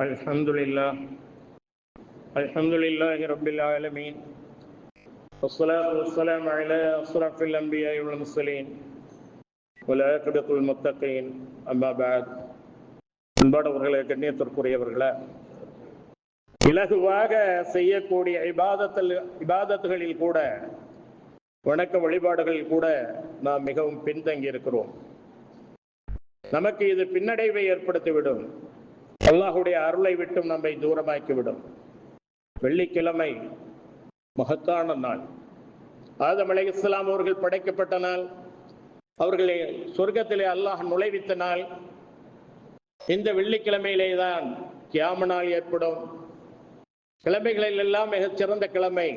الحمد لله الحمد لله رب العالمين والصلاة والسلام على أشرف الأنبياء والمرسلين والعاقبة المتقين أما بعد அன்பானவர்களே கண்ணியத்திற்குரியவர்களே இலகுவாக செய்யக்கூடிய இபாதத்தில் இபாதத்துகளில் கூட வணக்க வழிபாடுகளில் கூட நாம் மிகவும் பின்தங்கி இருக்கிறோம் நமக்கு இது பின்னடைவை ஏற்படுத்திவிடும் அல்லாஹுடைய அருளை விட்டும் நம்மை தூரமாக்கிவிடும். வெள்ளிக்கிழமை மகத்தான நாள். ஆதம் அலை இஸ்லாம் அவர்கள் படைக்கப்பட்ட நாள். அவர்களை சொர்க்கத்திலே அல்லாஹ் நுழைவித்த நாள். இந்த வெள்ளிக்கிழமையிலே தான் கியாம நாள் ஏற்படும். கிழமைகளில் எல்லாம் மிகச்சிறந்த கிழமை.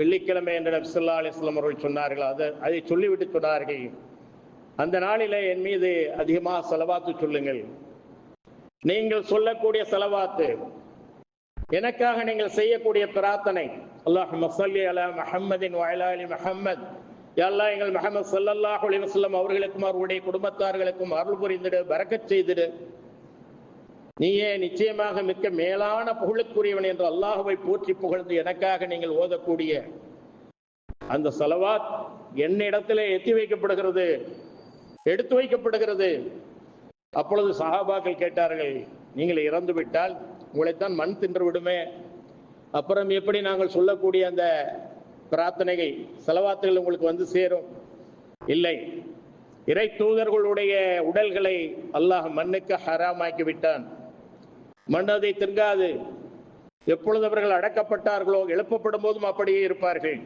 வெள்ளிக்கிழமை என்று நபிசுல்லா அலிஸ்லாம் அவர்கள் சொன்னார்கள். அதை அதை சொல்லிவிட்டு சொன்னார்கள் அந்த நாளிலே என் மீது அதிகமாக செலவாத்து சொல்லுங்கள். நீங்கள் சொல்லக்கூடிய செலவாத்து. எனக்காக நீங்கள் செய்யக்கூடிய பிரார்த்தனை. அல்லாஹ் மசல்லி அலா மஹம்மதின் வயலாலி மஹம்மத். எல்லா எங்கள் முகமது சல்லல்லாஹ் அலி வசல்லம் அவர்களுக்கும் அவருடைய குடும்பத்தார்களுக்கும் அருள் புரிந்துடு பறக்கச் செய்திடு. நீயே நிச்சயமாக மிக்க மேலான புகழுக்குரியவன் என்று அல்லாஹுவை போற்றி புகழ்ந்து எனக்காக நீங்கள் ஓதக்கூடிய அந்த செலவாத் என்னிடத்திலே எத்தி வைக்கப்படுகிறது எடுத்து வைக்கப்படுகிறது. அப்பொழுது சஹாபாக்கள் கேட்டார்கள் நீங்கள் இறந்து விட்டால் உங்களைத்தான் மண் தின்று விடுமே. அப்புறம் எப்படி நாங்கள் சொல்லக்கூடிய அந்த பிரார்த்தனைகள் செலவாத்துகள் உங்களுக்கு வந்து சேரும்? இல்லை. இறை தூதர்களுடைய உடல்களை அல்லாஹ் மண்ணுக்கு ஹராமாக்கி விட்டான். மண் அதை தின்காது. எப்பொழுது அவர்கள் அடக்கப்பட்டார்களோ எழுப்பப்படும் போதும் அப்படியே இருப்பார்கள்.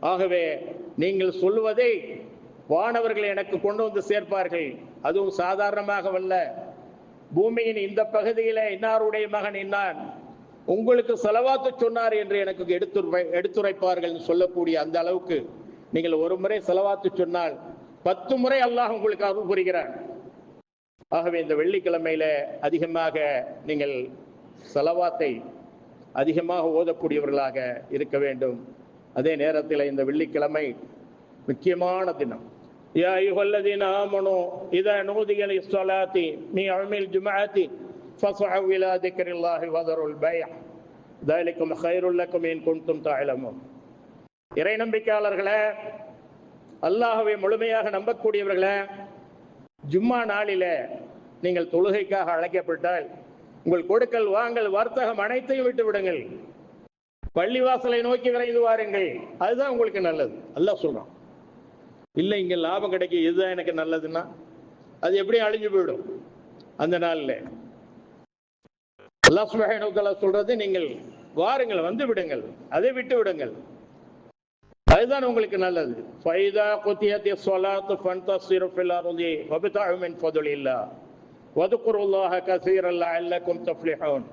ஆகவே நீங்கள் சொல்வதை வானவர்கள் எனக்கு கொண்டு வந்து சேர்ப்பார்கள். அதுவும் சாதாரணமாக வல்ல பூமியின் இந்த பகுதியில இன்னாருடைய மகன் இன்னான். உங்களுக்கு செலவாத்து சொன்னார் என்று எனக்கு எடுத்துரை எடுத்துரைப்பார்கள் சொல்லக்கூடிய அந்த அளவுக்கு நீங்கள் ஒரு முறை செலவாத்து சொன்னால் பத்து முறை அல்லாஹ் உங்களுக்கு அருள் புரிகிறார் ஆகவே இந்த வெள்ளிக்கிழமையில அதிகமாக நீங்கள் செலவாத்தை அதிகமாக ஓதக்கூடியவர்களாக இருக்க வேண்டும். அதே நேரத்தில் இந்த வெள்ளிக்கிழமை முக்கியமான தினம். يا أيها الذين آمنوا إذا نودي للصلاة من يوم الجمعة فاسعوا إلى ذكر الله وذروا البيع ذلكم خير لكم إن كنتم تعلمون இறை நம்பிக்கையாளர்களே அல்லாஹவை முழுமையாக நம்பக்கூடியவர்களே ஜும்மா நாளில நீங்கள் தொழுகைக்காக அழைக்கப்பட்டால் உங்கள் கொடுக்கல் வாங்கல் வர்த்தகம் அனைத்தையும் விட்டு விடுங்கள் பள்ளிவாசலை நோக்கி விரைந்து வாருங்கள் அதுதான் உங்களுக்கு நல்லது அல்லாஹ் சொல்றான் இல்லை இங்கே லாபம் கிடைக்கும் இதுதான் எனக்கு நல்லதுன்னா அது எப்படி அழிஞ்சு போயிடும் அந்த நாளில். அல்லாஹ் சுபஹானஹு சொல்றது நீங்கள் வாருங்கள் வந்து விடுங்கள் அதை விட்டு விடுங்கள். அதுதான் உங்களுக்கு நல்லது. ஃபைதா குத்தியத்தி ஸலாத்து ஃபன்தஸிரு ஃபில் அர்தி வபிதஉ மின் ஃபதுலில்லா வதுகுருல்லாஹ கஸீரன் லஅல்லக்கும் தஃப்லிஹூன்.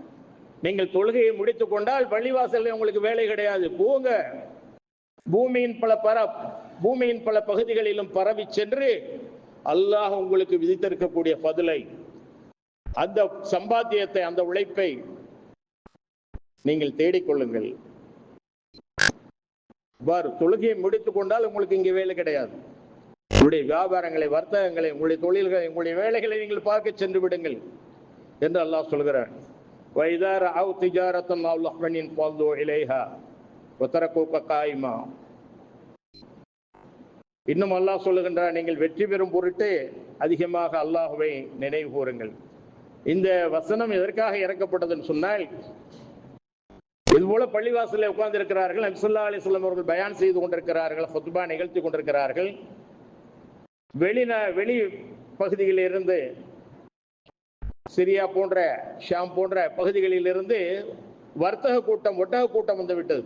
நீங்கள் தொழுகையை முடித்துக் கொண்டால் பள்ளிவாசல்ல உங்களுக்கு வேலை கிடையாது. போங்க. பூமியின் பல பர பூமியின் பல பகுதிகளிலும் பரவி சென்று அல்லாஹ் உங்களுக்கு விதித்திருக்கக்கூடிய பதிலை அந்த சம்பாத்தியத்தை அந்த உழைப்பை நீங்கள் தேடிக்கொள்ளுங்கள் இவ்வாறு தொழுகையை முடித்துக் கொண்டால் உங்களுக்கு இங்கே வேலை கிடையாது. உங்களுடைய வியாபாரங்களை வர்த்தகங்களை உங்களுடைய தொழில்களை உங்களுடைய வேலைகளை நீங்கள் பார்க்க சென்று விடுங்கள் என்று அல்லாஹ் சொல்கிறார் வைதார் அவு திஜாரத்தம் அல்லாஹ்மனின் பால்தோ இலேஹா ஒத்தரக்கூக்க காய்மா. இன்னும் அல்லாஹ் சொல்லுகின்றார் நீங்கள் வெற்றி பெறும் பொருட்டு அதிகமாக அல்லாஹுவை நினைவு கூறுங்கள். இந்த வசனம் எதற்காக இறக்கப்பட்டதுன்னு சொன்னால் இது போல பள்ளிவாசலில் உட்கார்ந்து இருக்கிறார்கள் நபிசுல்லா அலிஸ்லாம் அவர்கள் பயான் செய்து கொண்டிருக்கிறார்கள் ஃபுத்பா நிகழ்த்தி கொண்டிருக்கிறார்கள். வெளிநா வெளி பகுதியில் இருந்து சிரியா போன்ற ஷாம் போன்ற பகுதிகளில் இருந்து வர்த்தக கூட்டம் ஒட்டக கூட்டம் வந்துவிட்டது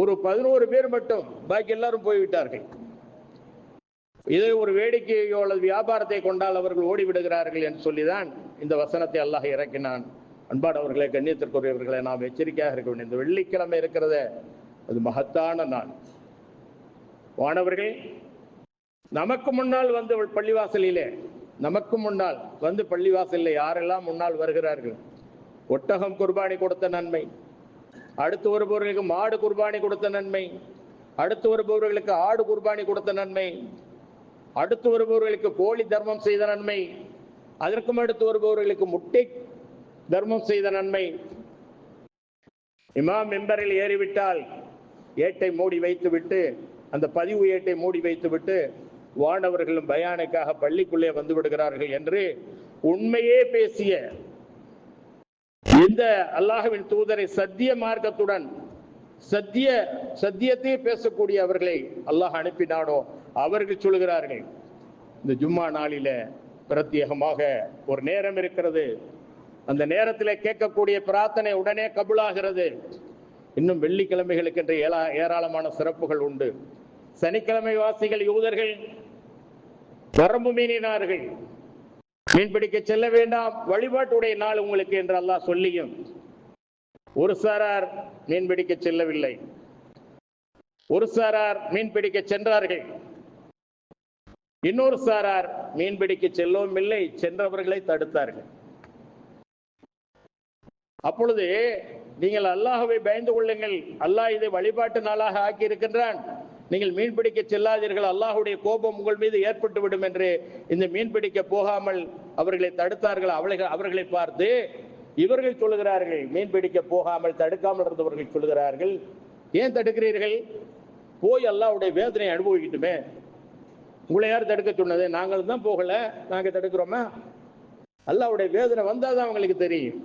ஒரு பதினோரு பேர் மட்டும் பாக்கி எல்லாரும் போய்விட்டார்கள். இதை ஒரு வேடிக்கையோ அல்லது வியாபாரத்தை கொண்டால் அவர்கள் ஓடிவிடுகிறார்கள் என்று சொல்லிதான் இந்த வசனத்தை அல்லாஹ் இறக்கினான். அன்பானவர்களே கண்ணியத்திற்குரியவர்களை நாம் எச்சரிக்கையாக இருக்க வேண்டும். இந்த வெள்ளிக்கிழமை இருக்கிறத அது மகத்தான நாள். மாணவர்கள் நமக்கு முன்னால் வந்து பள்ளிவாசலிலே நமக்கு முன்னால் வந்து பள்ளிவாசலில் யாரெல்லாம் முன்னால் வருகிறார்கள்? ஒட்டகம் குர்பானி கொடுத்த நன்மை. அடுத்து வருபவர்களுக்கு மாடு குர்பானி கொடுத்த நன்மை. அடுத்து வருபவர்களுக்கு ஆடு குர்பானி கொடுத்த நன்மை. அடுத்து வருபவர்களுக்கு கோழி தர்மம் செய்த நன்மை. அதற்கும் அடுத்து வருபவர்களுக்கு முட்டை தர்மம் செய்த நன்மை. இமாம் மெம்பரில் ஏறிவிட்டால் ஏட்டை மூடி வைத்துவிட்டு அந்த பதிவு ஏட்டை மூடி வைத்துவிட்டு வானவர்களும் பயானுக்காக பள்ளிக்குள்ளே வந்து விடுகிறார்கள் என்று உண்மையே பேசிய இந்த அல்லாஹுவின் தூதரை சத்திய மார்க்கத்துடன் சத்திய சத்தியத்தை பேசக்கூடிய அவர்களை அல்லாஹ் அனுப்பினானோ அவர்கள் சொல்கிறார்கள் இந்த ஜும்மா நாளில பிரத்யேகமாக ஒரு நேரம் இருக்கிறது. அந்த நேரத்தில் கேட்கக்கூடிய பிரார்த்தனை உடனே கபுலாகிறது. இன்னும் வெள்ளிக்கிழமைகளுக்கு என்று ஏலா ஏராளமான சிறப்புகள் உண்டு. சனிக்கிழமை வாசிகள் யூதர்கள் வரம்பு மீறினார்கள். மீன்பிடிக்க செல்ல வேண்டாம். வழிபாட்டுடைய நாள் உங்களுக்கு என்று அல்லாஹ் சொல்லியும். ஒரு சாரார் மீன்பிடிக்க செல்லவில்லை. ஒரு சாரார் மீன்பிடிக்க சென்றார்கள். இன்னொரு சாரார் மீன்பிடிக்க செல்லவும் இல்லை சென்றவர்களை தடுத்தார்கள். அப்பொழுது நீங்கள் அல்லாஹவை பயந்து கொள்ளுங்கள். அல்லாஹ் இதை வழிபாட்டு நாளாக ஆக்கி இருக்கின்றான் நீங்கள் மீன்பிடிக்க செல்லாதீர்கள். அல்லாஹுடைய கோபம் உங்கள் மீது ஏற்பட்டு விடும் என்று இந்த மீன்பிடிக்க போகாமல் அவர்களை தடுத்தார்கள்? அவளை அவர்களை பார்த்து இவர்கள் சொல்லுகிறார்கள் மீன் பிடிக்க போகாமல் தடுக்காமல் இருந்தவர்கள் சொல்லுகிறார்கள். ஏன் தடுக்கிறீர்கள்? போய் அல்லாஹ்வுடைய வேதனை அனுபவிக்கட்டுமே. உங்களை யார் தடுக்க சொன்னது? நாங்கள் தான் போகல. நாங்க தடுக்கிறோமா? அல்லாவுடைய வேதனை வந்தாதான் அவங்களுக்கு தெரியும்.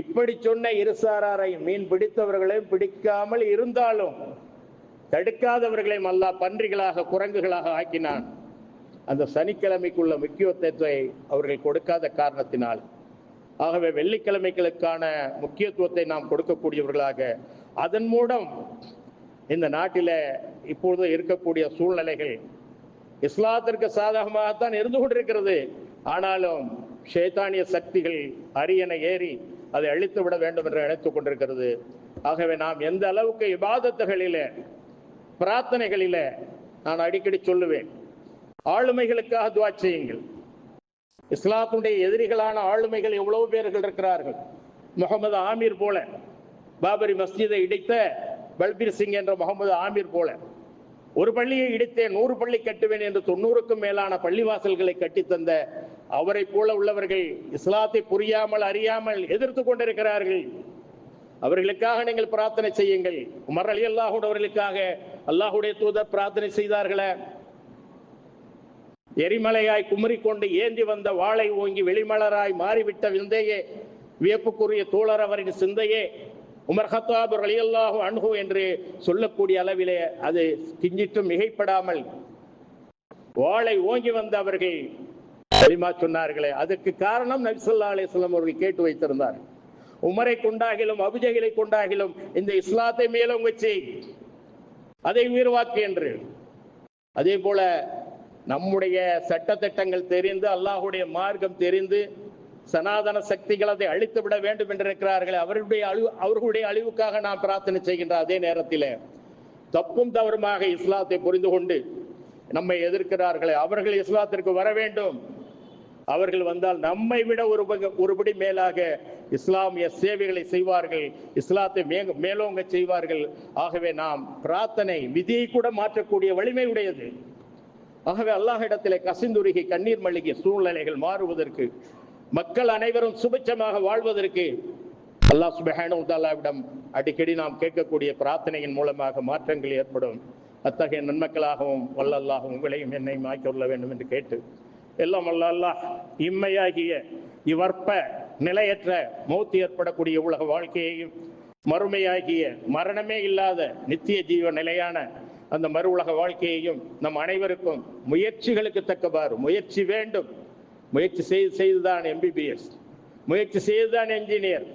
இப்படி சொன்ன இருசாராரை மீன் பிடித்தவர்களையும் பிடிக்காமல் இருந்தாலும் தடுக்காதவர்களையும் அல்லாஹ் பன்றிகளாக குரங்குகளாக ஆக்கினான். அந்த சனிக்கிழமைக்குள்ள முக்கியத்துவத்தை அவர்கள் கொடுக்காத காரணத்தினால். ஆகவே வெள்ளிக்கிழமைகளுக்கான முக்கியத்துவத்தை நாம் கொடுக்கக்கூடியவர்களாக அதன் மூலம் இந்த நாட்டில் இப்பொழுது இருக்கக்கூடிய சூழ்நிலைகள் இஸ்லாத்திற்கு சாதகமாகத்தான் இருந்து கொண்டிருக்கிறது. ஆனாலும் ஷேத்தானிய சக்திகள் அரியணை ஏறி அதை அழித்து விட வேண்டும் என்று நினைத்துக் கொண்டிருக்கிறது. ஆகவே நாம் எந்த அளவுக்கு இபாதத்துகளிலே பிரார்த்தனைகளில நான் அடிக்கடி சொல்லுவேன். ஆளுமைகளுக்காக துவா செய்யுங்கள். இஸ்லாத்துடைய எதிரிகளான ஆளுமைகள் எவ்வளவு பேர்கள் இருக்கிறார்கள்? முகமது ஆமீர் போல. பாபரி மஸ்ஜிதை இடித்த பல்பீர் சிங் என்ற முகமது ஆமீர் போல. ஒரு பள்ளியை இடித்தே நூறு பள்ளி கட்டுவேன் என்று தொண்ணூறுக்கும் மேலான பள்ளிவாசல்களை கட்டித்தந்த அவரை போல உள்ளவர்கள் இஸ்லாத்தை புரியாமல் அறியாமல் எதிர்த்து கொண்டிருக்கிறார்கள். அவர்களுக்காக நீங்கள் பிரார்த்தனை செய்யுங்கள். உமர் அலி அல்லாஹுடவர்களுக்காக அல்லாஹுடைய தூதர் பிரார்த்தனை செய்தார்களே. எரிமலையாய் குமரிக்கொண்டு ஏந்தி வந்த வாளை ஓங்கி வெளிமலராய் மாறிவிட்ட விந்தையே வியப்புக்குரிய தோழர் அவரின் சிந்தையே. உமர் ஹத்தாப் அலியல்லாஹு அணுகு என்று சொல்லக்கூடிய அளவிலே அது கிஞ்சிட்டும் மிகைப்படாமல் வாளை ஓங்கி வந்த அவர்கள் கலிமா சொன்னார்களே அதற்கு காரணம் நபிசல்லா அலிஸ்லாம் அவர்கள் கேட்டு வைத்திருந்தார். உமரை கொண்டாகிலும் அபிஜகிலை கொண்டாகிலும் இந்த இஸ்லாத்தை மேலும் வச்சு அதை உயிர்வாக்கு என்று. அதே போல நம்முடைய சட்டத்திட்டங்கள் தெரிந்து அல்லாஹுடைய மார்க்கம் தெரிந்து சனாதன சக்திகள் அதை அழித்து விட வேண்டும் என்று இருக்கிறார்கள் அவர்களுடைய அழிவு அவர்களுடைய அழிவுக்காக நாம் பிரார்த்தனை செய்கின்ற அதே நேரத்தில் தப்பும் தவறுமாக இஸ்லாத்தை புரிந்து கொண்டு நம்மை எதிர்க்கிறார்களே அவர்கள் இஸ்லாத்திற்கு வர வேண்டும். அவர்கள் வந்தால் நம்மை விட ஒரு ஒருபடி மேலாக இஸ்லாமிய சேவைகளை செய்வார்கள் இஸ்லாத்தை மேலோங்க செய்வார்கள். ஆகவே நாம் பிரார்த்தனை விதியை கூட மாற்றக்கூடிய வலிமை உடையது. ஆகவே அல்லாஹிடத்திலே கசிந்துருகி கண்ணீர் மல்லிகை சூழ்நிலைகள் மாறுவதற்கு மக்கள் அனைவரும் சுபிச்சமாக வாழ்வதற்கு அல்லாஹ் சுபஹானஹு அடிக்கடி நாம் கேட்கக்கூடிய பிரார்த்தனையின் மூலமாக மாற்றங்கள் ஏற்படும். அத்தகைய நன்மக்களாகவும் வல்லல்லாகவும் உங்களையும் என்னையும் ஆக்கி கொள்ள வேண்டும் என்று கேட்டு எல்லாம் வல்ல அல்லாஹ் இம்மையாகிய இவற்ப நிலையற்ற மௌத்து ஏற்படக்கூடிய உலக வாழ்க்கையையும் மறுமையாகிய மரணமே இல்லாத நித்திய ஜீவ நிலையான அந்த மறு உலக வாழ்க்கையையும் நம் அனைவருக்கும் முயற்சிகளுக்கு தக்கவாறு முயற்சி வேண்டும் முயற்சி செய்து செய்துதான் எம்பிபிஎஸ் முயற்சி செய்துதான் என்ஜினியர்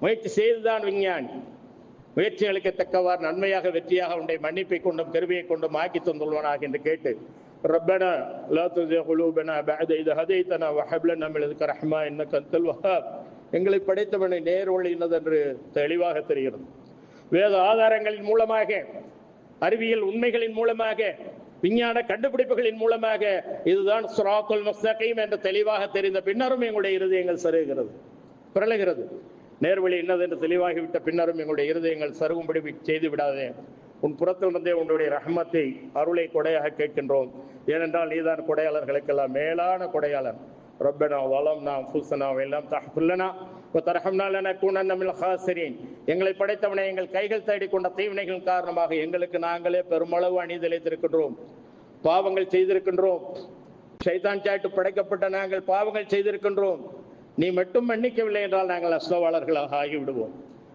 முயற்சி செய்துதான் விஞ்ஞானி முயற்சிகளுக்கு தக்கவாறு நன்மையாக வெற்றியாக உண்டை மன்னிப்பை கொண்டும் கருவியை கொண்டும் ஆக்கி தந்துள்வானாக என்று கேட்டு ربنا لا تزغ قلوبنا بعد إذ هديتنا وهب لنا من لدنك رحمة إنك أنت الوهاب எங்களை படைத்தவனை நேர் வழியினது என்று தெளிவாக தெரிகிறது வேத ஆதாரங்களின் மூலமாக அறிவியல் உண்மைகளின் மூலமாக விஞ்ஞான கண்டுபிடிப்புகளின் மூலமாக இதுதான் சுராக்குல் முஸ்தகைம் என்று தெளிவாக தெரிந்த பின்னரும் எங்களுடைய இருதயங்கள் சருகிறது பிறழுகிறது நேர்வழி என்னது என்று தெளிவாகிவிட்ட பின்னரும் எங்களுடைய இருதயங்கள் சருகும்படி செய்து விடாதே. உன் புறத்திலிருந்தே உன்னுடைய ரஹமத்தை அருளை கொடையாக கேட்கின்றோம். ஏனென்றால் நீதான் கொடையாளர்களுக்கெல்லாம் மேலான கொடையாளர் ரப்பனா வளம் நாம் சூசனா எல்லாம் தகப்புல்லனா எங்களை படைத்தவனை எங்கள் கைகள் தேடி கொண்ட தீவினைகள் காரணமாக எங்களுக்கு நாங்களே பெருமளவு அணிதளித்திருக்கின்றோம் பாவங்கள் செய்திருக்கின்றோம். சைதான் சாட்டு படைக்கப்பட்ட நாங்கள் பாவங்கள் செய்திருக்கின்றோம். நீ மட்டும் மன்னிக்கவில்லை என்றால் நாங்கள் அஸ்லவாளர்களாக ஆகிவிடுவோம்.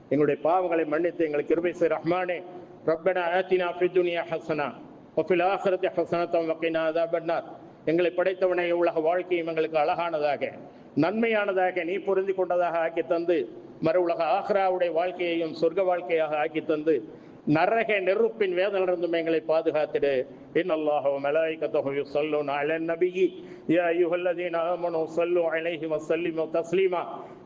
எங்களுடைய பாவங்களை மன்னித்து எங்களுக்கு கிருபை செய்ய ரஹ்மானே. ரப்பனா ஆத்தினா ஹசனா. ஒஃபில் ஆஹரத்தி ஹசனத்தம் வகைனா அதாபன்னார். எங்களை படைத்தவனை உலக வாழ்க்கையும் எங்களுக்கு அழகானதாக. நன்மையானதாக நீ பொருந்தி கொண்டதாக ஆக்கி தந்து மறு உலக ஆஹ்ராவுடைய வாழ்க்கையையும் சொர்க்க வாழ்க்கையாக ஆக்கி தந்து நரக நெருப்பின் வேதனிலிருந்தும் எங்களை பாதுகாத்திடு இன் அல்லாஹ் மலாய்கத்தஹு யுஸல்லூன அலன் நபியி யா அய்யுஹல்லதீன ஆமனூ ஸல்லூ அலைஹி வஸல்லிமு தஸ்லீமா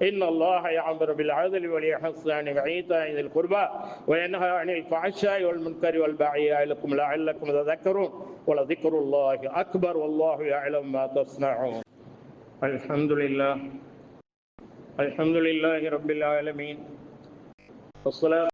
இன் அல்லாஹ يأمر بالعدل والإحسان وإيتاء ذي القربى وينهى عن الفحشاء والمنكر والبغي يعظكم لعلكم تذكرون ولذكر الله أكبر والله يعلم ما تصنعون الحمد لله الحمد لله رب العالمين والصلاة